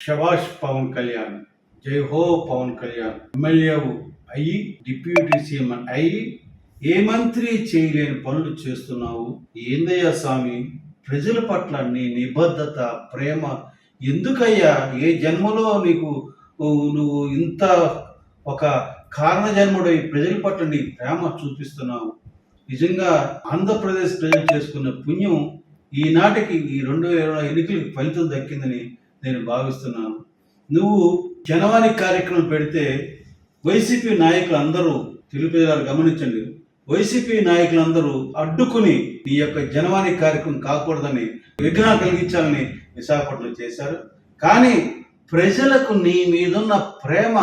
శభాష్ పవన్ కళ్యాణ్ జై హో పవన్ కళ్యాణ్ ఎమ్మెల్యే అయ్యి డిప్యూటీ సీఎం అయ్యి ఏ మంత్రి చేయలేని పనులు చేస్తున్నావు? ఏందయ్యా స్వామి ప్రజల పట్ల నీ నిబద్ధత ప్రేమ ఎందుకయ్యా? ఏ జన్మలో నీకు నువ్వు- నువ్వు ఇంత ఒక కారణ జన్ముడై ప్రజల పట్ల నీ ప్రేమ చూపిస్తున్నావు? నిజంగా ఆంధ్రప్రదేశ్ ప్రజలు చేసుకున్న పుణ్యం ఈనాటికి ఈ రెండు వేల ఎన్నికలకు ఫలితం దక్కిందని నేను భావిస్తున్నాను. నువ్వు జనవరి కార్యక్రమం పెడితే వైసీపీ నాయకులు అందరూ తెలుగు గమనించండి వైసీపీ నాయకులందరూ అడ్డుకుని నీ యొక్క జనవాణి కార్యక్రమం కాకూడదని విఘ్నం కలిగించాలని విశాఖపట్నం చేశారు. కానీ ప్రజలకు నీ మీదున్న ప్రేమ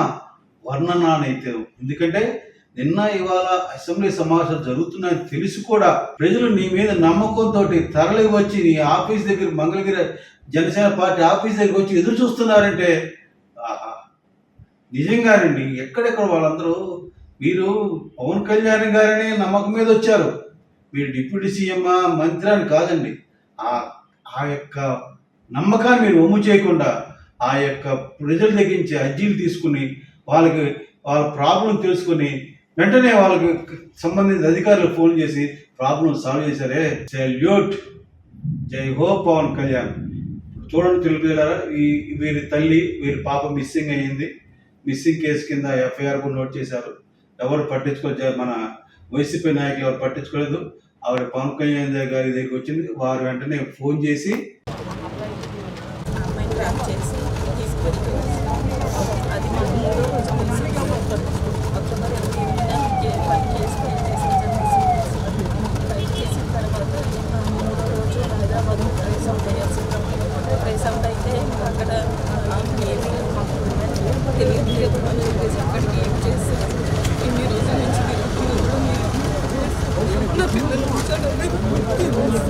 వర్ణనానైతే ఎందుకంటే నిన్న ఇవాళ అసెంబ్లీ సమావేశాలు జరుగుతున్నాయని తెలిసి కూడా ప్రజలు నీ మీద నమ్మకంతో తరలి వచ్చి నీ ఆఫీస్ దగ్గర మంగళగిరి జనసేన పార్టీ ఆఫీస్ దగ్గర వచ్చి ఎదురు చూస్తున్నారంటే ఆహా. నిజంగానండి ఎక్కడెక్కడ వాళ్ళందరూ మీరు పవన్ కళ్యాణ్ గారిని నమ్మకం మీద వచ్చారు. మీరు డిప్యూటీ సీఎం మంత్రి అని కాదండి. ఆ ఆ యొక్క నమ్మకాన్ని మీరు ఒమ్ము చేయకుండా ఆ యొక్క ప్రజల దగ్గర నుంచి అర్జీలు తీసుకుని వాళ్ళకి వాళ్ళ ప్రాబ్లం తెలుసుకుని వెంటనే వాళ్ళకి సంబంధించిన అధికారులకు ఫోన్ చేసి ప్రాబ్లం సాల్వ్ చేశారే. సెల్యూట్ జై హో పవన్ కళ్యాణ్. చూడండి తెలుపుదలారా ఈ వీరి తల్లి వీరి పాప మిస్సింగ్ అయ్యింది. మిస్సింగ్ కేసు కింద ఎఫ్ఐఆర్ కూడా నోట్ చేశారు. ఎవరు పట్టించుకోలేదు మన వైసీపీ నాయకులు ఎవరు పట్టించుకోలేదు. ఆవిడ పవన్ కళ్యాణ్ గారి దగ్గరికి వచ్చింది. వారు వెంటనే ఫోన్ చేసి అది మాకు మూడో రోజు తెలిసి అక్టోబర్ ఎనిమిదిన పని చేసి ఫైల్ చేసి ఫైల్ చేసిన తర్వాత ఆ మూడో రోజు హైదరాబాద్ ట్రేస్ అవుట్ అయ్యాల్సి ట్రేస్ అయితే అక్కడ ఏమి తెలియదు అని చెప్పేసి అక్కడికి ఏం చేసి ఇన్ని రోజుల నుంచి మీరు నా పిల్లలు ఇప్పుడు కొన్ని గురువులు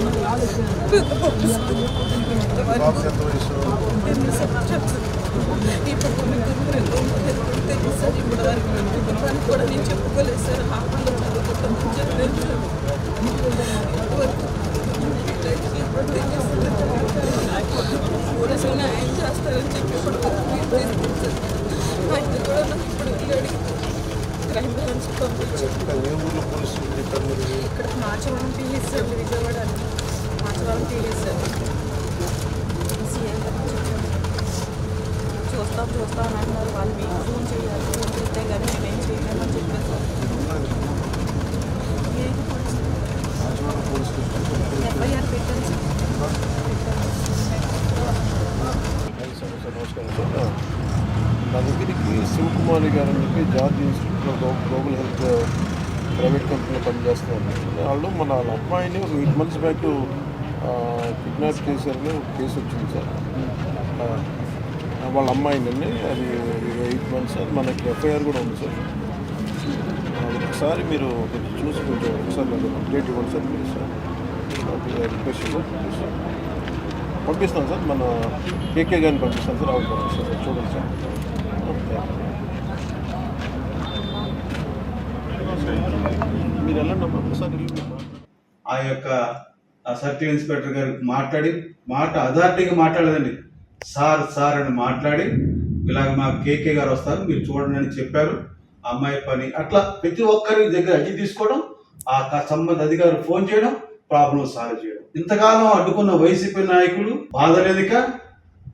సార్ ఇప్పుడు కుటుంబానికి కూడా నేను చెప్పుకోలేదు సార్ హాఫ్ చదువుకుంటాం చెప్పలేదు సార్ ఇంతవరకు పోలీసులు న్యాయం చేస్తారని చెప్పి ఇప్పుడు ఆయన కూడా నాకు ఇప్పుడు వెళ్ళాడు క్రైమ్ బ్రాంచ్ పంపించి ఇంకా ఏ ఊర్లో పోలీసులు చెప్పారు మీరు ఇక్కడ Machavaram PS sir Vijayawada Machavaram PS sir CM గారు చెప్పారు. చూస్తాం చూస్తాం అని అంటున్నారు వాళ్ళు మీకు ఫోన్ చేయాలి ఫోన్ చేస్తే కానీ మేము ఏం చేయలేమని చెప్పారు సార్ ఎఫ్ఐఆర్ పెట్టాను నమస్కారం నా దగ్గరికి శివకుమారి గారు అని చెప్పి జార్జ్ ఇన్స్టిట్యూట్లో గ్లోబల్ హెల్త్ ప్రైవేట్ కంపెనీలో పనిచేస్తున్నారు వాళ్ళు మన వాళ్ళ అమ్మాయిని ఒక ఎయిట్ మంత్స్ బ్యాక్ కిడ్నాప్ చేశారని కేసు వచ్చింది సార్. వాళ్ళ అమ్మాయిని అది ఎయిట్ మంత్స్. అది మనకి ఎఫ్ఐఆర్ కూడా ఉంది సార్. అది ఒకసారి మీరు కొంచెం చూసి కొంచెం ఒకసారి నాకు అప్డేట్ ఇవ్వండి సార్ మీరు సార్. Request sir. పంపిస్తాను సార్ మన కేకే గారిని పంపిస్తాను సార్ అవును సార్. చూడండి సార్. ఓకే. మీరు వెళ్ళండి ఒకసారి ఆ యొక్క ఆ సర్కిల్ ఇన్స్పెక్టర్ గారికి మాట్లాడి మాట అథారిటీగా మాట్లాడదండి. సార్ సార్ అని మాట్లాడి ఇలాగ మా కేకే గారు వస్తారు మీరు చూడండి అని చెప్పారు. ఆ అమ్మాయి పని. అట్లా ప్రతి ఒక్కరి దగ్గర అర్జీ తీసుకోవడం ఆ సంబంధ అధికారులు ఫోన్ చేయడం ప్రాబ్లం సాల్వ్ చేయడం. ఇంతకాలం అడ్డుకున్న వైసీపీ నాయకులు బాధలేదిక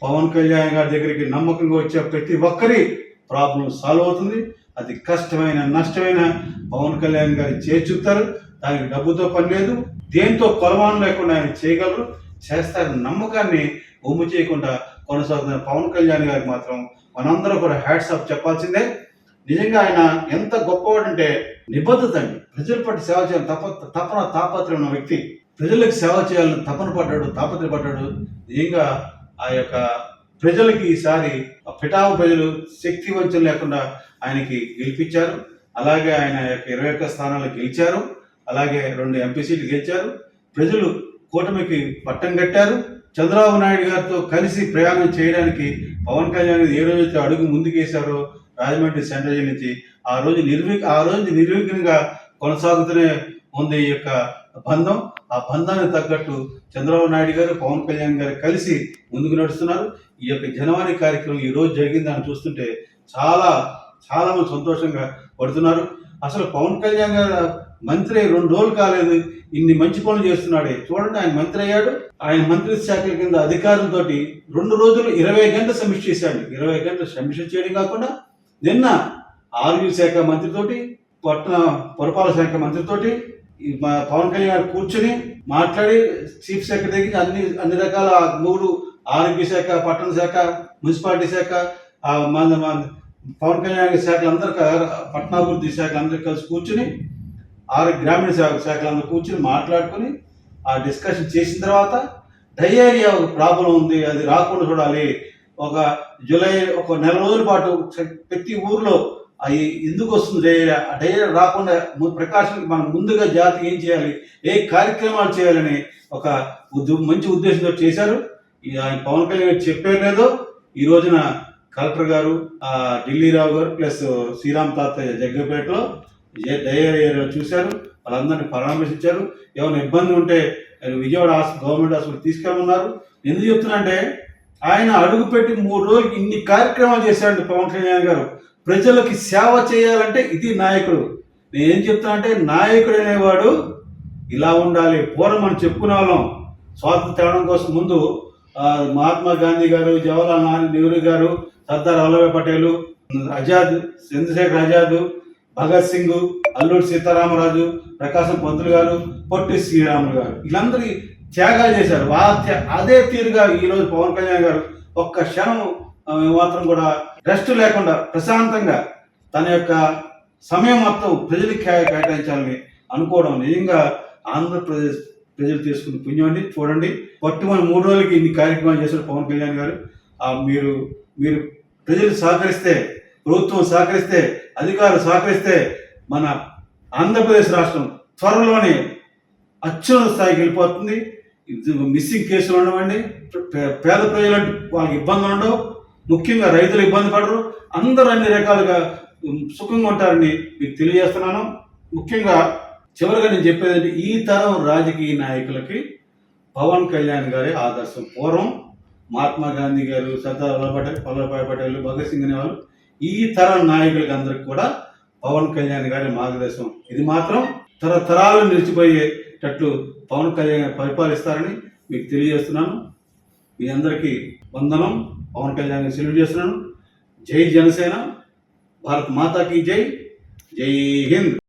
పవన్ కళ్యాణ్ గారి దగ్గరికి నమ్మకంగా వచ్చే ప్రతి ఒక్కరి ప్రాబ్లం సాల్వ్ అవుతుంది. అది కష్టమైన నష్టమైన పవన్ కళ్యాణ్ గారి చేర్చుతారు దానికి డబ్బుతో పని లేదు. దేంతో కొలమానం లేకుండా ఆయన చేయగలరు? చేస్తారని నమ్మకాన్ని ఒమ్ము చేయకుండా కొనసాగుతున్న పవన్ కళ్యాణ్ గారికి మాత్రం మనందరం కూడా హ్యాట్స్ ఆఫ్ చెప్పాల్సిందే. నిజంగా ఆయన ఎంత గొప్పవాడంటే నిబద్ధత అండి. ప్రజల పట్ల సేవ చేయాలని తప తపన తాపత్ర ఉన్న వ్యక్తి. ప్రజలకు సేవ చేయాలని తపన పడ్డాడు తాపత్రయపడ్డాడు నిజంగా ఆ యొక్క ప్రజలకి ఈసారి పిఠావు ప్రజలు శక్తి వంచన లేకుండా ఆయనకి గెలిపించారు. అలాగే ఆయన యొక్క ఇరవై ఒక్క స్థానాలు గెలిచారు. అలాగే రెండు ఎంపీ సీట్లు గెలిచారు. ప్రజలు కూటమికి పట్టం కట్టారు. చంద్రబాబు నాయుడు గారితో కలిసి ప్రయాణం చేయడానికి పవన్ కళ్యాణ్ ఏ రోజైతే అడుగు ముందుకేశారో రాజమండ్రి సెంట్రల్ జైలు నుంచి ఆ రోజు నిర్వి ఆ రోజు నిర్విఘ్నంగా కొనసాగుతూనే ఉంది ఈ యొక్క బంధం. ఆ బంధానికి తగ్గట్టు చంద్రబాబు నాయుడు గారు పవన్ కళ్యాణ్ గారు కలిసి ముందుకు నడుస్తున్నారు. ఈ యొక్క జనవరి కార్యక్రమం ఈ రోజు జరిగిందని చూస్తుంటే చాలా చాలా మంది సంతోషంగా పడుతున్నారు. అసలు పవన్ కళ్యాణ్ గారు మంత్రి రెండు రోజులు కాలేదు. ఇన్ని మంచి పనులు చేస్తున్నాడే. చూడండి ఆయన మంత్రి అయ్యాడు. ఆయన మంత్రి శాఖల కింద అధికారులతోటి రెండు రోజులు ఇరవై గంటలు సమీక్ష చేశాడు. ఇరవై గంటలు సమీక్ష చేయడం కాకుండా నిన్న ఆరోగ్య శాఖ మంత్రితోటి పట్టణ పురపాలక శాఖ మంత్రితోటి మా పవన్ కళ్యాణ్ కూర్చుని మాట్లాడి చీఫ్ సెక్రటరీకి అన్ని అన్ని రకాల మూడు ఆరోగ్య శాఖ పట్టణ శాఖ మున్సిపాలిటీ శాఖ మన పవన్ కళ్యాణ్ శాఖలందరూ పట్టణాభివృద్ధి శాఖ అందరికీ కలిసి కూర్చుని ఆరు గ్రామీణ శాఖ శాఖలందరూ కూర్చొని మాట్లాడుకొని ఆ డిస్కషన్ చేసిన తర్వాత డయేరియా ఒక ప్రాబ్లం ఉంది అది రాకుండా చూడాలి. ఒక జూలై ఒక నెల రోజుల పాటు ప్రతి ఊర్లో అవి ఎందుకు వస్తుంది డయేరియా? ఆ డయేరియా రాకుండా ప్రకాశం మనం ముందుగా జాతి ఏం చేయాలి? ఏ కార్యక్రమాలు చేయాలని ఒక ఉద్ద- మంచి ఉద్దేశంతో చేశారు. ఆయన పవన్ కళ్యాణ్ చెప్పారు లేదో ఈ రోజున కలెక్టర్ గారు ఢిల్లీ రావు గారు ప్లస్ శ్రీరామ్ తాతయ్య జగ్గపేటలో డయేరియా చూశారు వాళ్ళందరినీ పరామర్శించారు. ఏమైనా ఇబ్బంది ఉంటే విజయవాడ గవర్నమెంట్ హాస్పిటల్ తీసుకెళ్ళమన్నారు. ఎందుకు చెప్తున్నానంటే ఆయన అడుగుపెట్టి మూడు రోజులు ఇన్ని కార్యక్రమాలు చేశాడు పవన్ కళ్యాణ్ గారు. ప్రజలకి సేవ చేయాలంటే ఇది నాయకుడు. నేను ఏం చెప్తున్నా నాయకుడు అనేవాడు ఇలా ఉండాలి పూర్వం మనం చెప్పుకునే వాళ్ళం. స్వాతంత్ర తేవడం కోసం ముందు మహాత్మా గాంధీ గారు జవహర్లాల్ నెహ్రూ నెహ్రూ గారు సర్దార్ వల్లభాయ్ పటేల్ ఆజాద్ చంద్రశేఖర్ ఆజాద్ భగత్ సింగ్ అల్లూరి సీతారామరాజు ప్రకాశం పంతులు గారు పొట్టి శ్రీరాములు గారు. వీళ్ళందరి త్యాగాలు చేశారు. వాళ్ళ అదే తీరుగా ఈరోజు పవన్ కళ్యాణ్ గారు ఒక్క క్షణం మాత్రం కూడా రెస్ట్ లేకుండా ప్రశాంతంగా తన యొక్క సమయం మొత్తం ప్రజలకు కే- కేటాయించాలని అనుకోవడం నిజంగా ఆంధ్రప్రదేశ్ ప్రజలు తీసుకున్న పుణ్యం అండి. చూడండి పట్టుమని మూడు రోజులకి ఇన్ని కార్యక్రమాలు చేశారు పవన్ కళ్యాణ్ గారు. మీరు మీరు ప్రజలు సహకరిస్తే ప్రభుత్వం సహకరిస్తే అధికారులు సహకరిస్తే మన ఆంధ్రప్రదేశ్ రాష్ట్రం త్వరలోనే అత్యున్నత స్థాయికి వెళ్ళిపోతుంది. మిస్సింగ్ కేసులు ఉండవండి పే- పేద ప్రజలంటే వాళ్ళకి ఇబ్బందులు ఉండవు. ముఖ్యంగా రైతులు ఇబ్బంది పడరు. అందరూ అన్ని రకాలుగా సుఖంగా ఉంటారని మీకు తెలియజేస్తున్నాను. ముఖ్యంగా చివరిగా నేను చెప్పేది అంటే ఈ తరం రాజకీయ నాయకులకి పవన్ కళ్యాణ్ గారి ఆదర్శం పూర్వం. మహాత్మా గాంధీ గారు సర్దార్ వల్లభాయ్ పటేల్ వల్లభాయ్ పటేల్ భగత్ సింగ్ అనేవాళ్ళు. ఈ తరం నాయకులకి అందరికి కూడా పవన్ కళ్యాణ్ గారి మార్గదర్శనం. ఇది మాత్రం తరతరాలు నిలిచిపోయేటట్లు పవన్ కళ్యాణ్ పరిపాలిస్తారని మీకు తెలియజేస్తున్నాను. మీ అందరికీ వందనం. పవన్ కళ్యాణ్ గారికి సెల్యూట్ చేస్తున్నాను. జై జనసేన. భారత్ మాతాకి జై. జై హింద్.